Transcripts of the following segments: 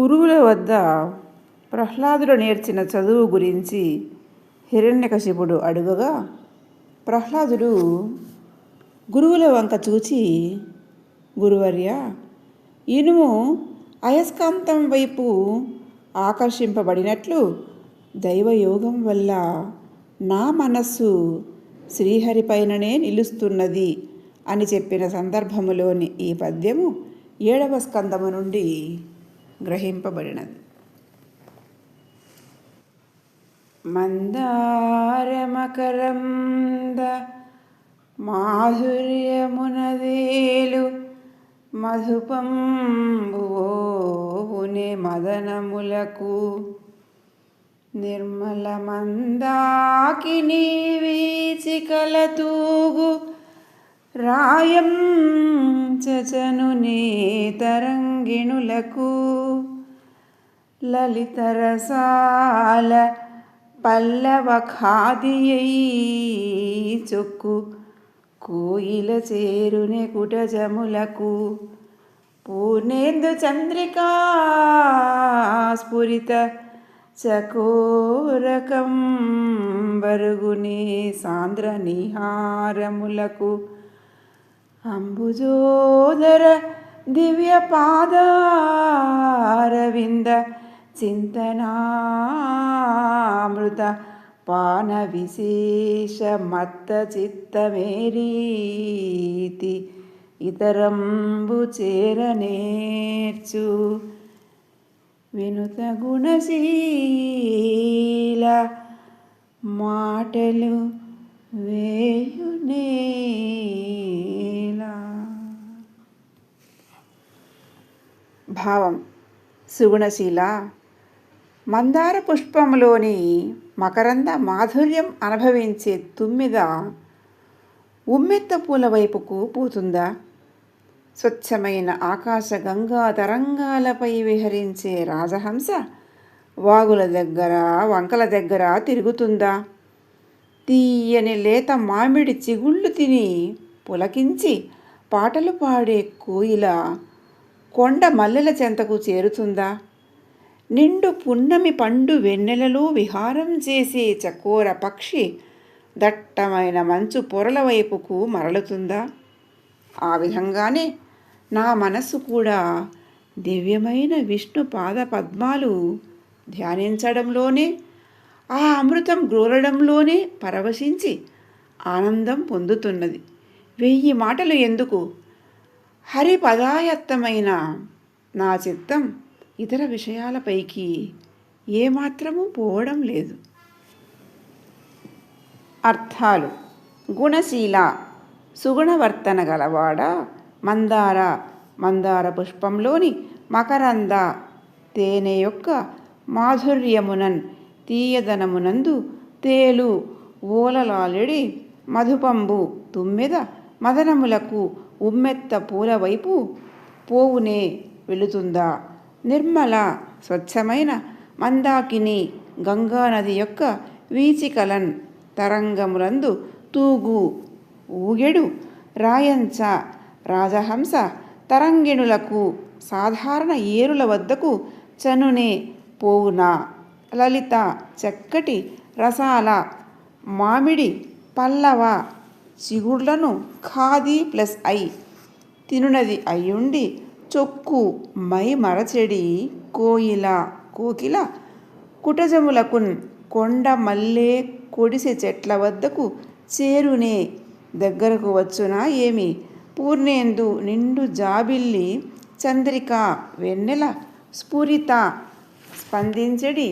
గురువుల వద్ద ప్రహ్లాదుడు నేర్చిన చదువు గురించి హిరణ్యకశిపుడు అడుగగా ప్రహ్లాదుడు గురువుల వంక చూచి గురువర్య ఇనుము అయస్కాంతం వైపు ఆకర్షింపబడినట్లు దైవయోగం వల్ల నా మనస్సు శ్రీహరిపైననే నిలుస్తున్నది అని చెప్పిన సందర్భములోని ఈ పద్యము ఏడవ స్కందము నుండి గ్రహింపబడినది. మందారమకరంద మాధుర్యమునదేలు మధుపంబునే మదనములకు నిర్మల మందాకిని వీచికల తూగు రాయం చచను తరంగిణులకు. లలితరసాల పల్లవ చొక్కు కోయిల చేరునే కుటజములకు. పూర్ణేందు చంద్రికా స్ఫురిత చకోరకం బరుగుని సాంద్ర నిహారములకు అంబుజోదర దివ్య పాదారవింద చింతనామృత పాన విశేష మత్త చిత్తమేరీతి ఇతరంబు చేరనేర్చు వినుత గుణశీల మాటలు వేయునే భావం. సుగుణశీల. మందార పుష్పంలోని మకరంద మాధుర్యం అనుభవించే తుమ్మిద ఉమ్మెత్త పూల వైపుకు పోతుందా? స్వచ్ఛమైన ఆకాశ గంగా తరంగాలపై విహరించే రాజహంస వాగుల దగ్గర వంకల దగ్గర తిరుగుతుందా? తీయని లేత మామిడి చిగుళ్ళు తిని పులకించి పాటలు పాడే కోయిల కొండ మల్లెల చెంతకు చేరుతుందా? నిండు పున్నమి పండు వెన్నెలలో విహారం చేసే చకోర పక్షి దట్టమైన మంచు పొరల వైపుకు మరలుతుందా? ఆ విధంగానే నా మనస్సు కూడా దివ్యమైన విష్ణు పాద పద్మాలు ధ్యానించడంలోనే ఆ అమృతం గ్రోలడంలోనే పరవశించి ఆనందం పొందుతున్నది. వెయ్యి మాటలు ఎందుకు? హరి పదాయత్తమైన నా చిత్తం ఇతర విషయాలపైకి ఏమాత్రము పోవడం లేదు. అర్థాలు. గుణశీల సుగుణవర్తన గలవాడ? మందార మందార పుష్పంలోని మకరంద తేనె యొక్క మాధుర్యమునన్ తీయదనమునందు తేలు ఓలలాలిడి మధుపంబు తుమ్మెద మదనములకు ఉమ్మెత్త పూల వైపు పోవునే వెళుతుందా? నిర్మల స్వచ్ఛమైన మందాకిని గంగానది యొక్క వీచికలన్ తరంగములందు తూగు ఊగెడు రాయంచ రాజహంస తరంగిణులకు సాధారణ ఏరుల వద్దకు చనునే పోవునా? లలిత చక్కటి రసాల మామిడి పల్లవ చిగుళ్ళను ఖాదీ ప్లస్ ఐ. తినునది అయ్యుండి చొక్కు మై మరచెడి కోయిల కోకిల కుటజములకున్ కొండ మల్లె కొడిసె చెట్ల వద్దకు చేరునే దగ్గరకు వచ్చునా ఏమి? పూర్ణేందు నిండు జాబిల్లి చంద్రిక వెన్నెల స్ఫురిత స్పందించడి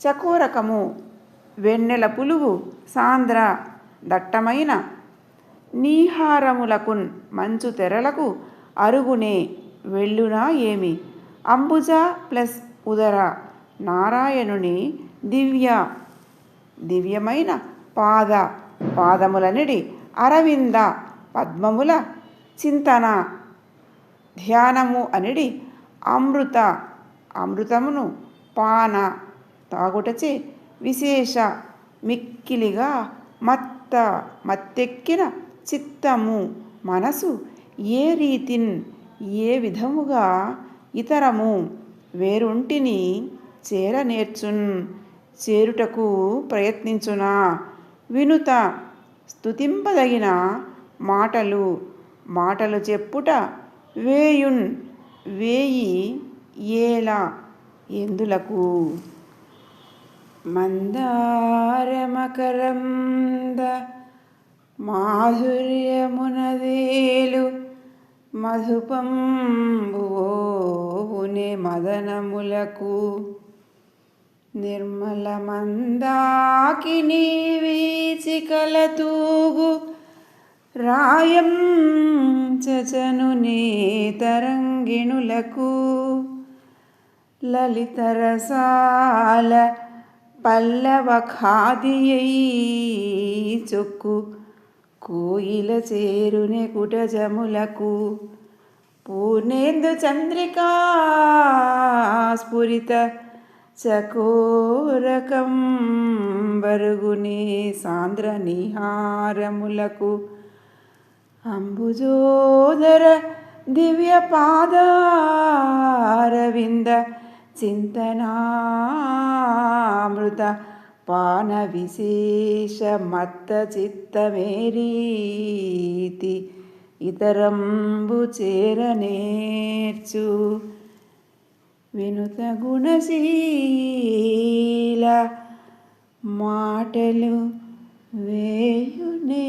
చకోరకము వెన్నెల పులుగు సాంద్ర దట్టమైన నీహారములకున్ మంచు తెరలకు అరుగునే వెళ్ళునా ఏమి? అంబుజ ప్లస్ ఉదర నారాయణుని దివ్య దివ్యమైన పాద పాదములనిడి అరవింద పద్మముల చింతన ధ్యానము అనిడి అమృత అమృతమును పాన తాగుటచే విశేష మిక్కిలిగా మత్త మత్తెక్కిన చిత్తము. మనసు ఏ రీతిన్ ఏ విధముగా ఇతరము వేరుంటిని చేర నేర్చున్ చేరుటకు ప్రయత్నించునా? వినుత స్తుతింపదగిన మాటలు మాటలు చెప్పుట వేయున్ వేయి ఏల ఎందులకు? మందారమకరంద మాధుర్యమునదేలు మధుపంబునే మదనములకు. నిర్మల మందాకిని వీచికల తూగు రాయం చచను తరంగిణులకు. లలితరసాల పల్లవ ఖాదియై చొక్కు కోయిల చేరునే కుటజములకు పూర్ణేందు చంద్రికా స్ఫురిత చకోరకం బరుగునే సాంద్ర నిహారములకు అంబుజోదర దివ్య పాదారవింద చింతనామృత పాన విశేష మత్త చిత్తమేరీతి ఇతరంబు చేరనేర్చు వినుత గుణశీల మాటలు వేయునే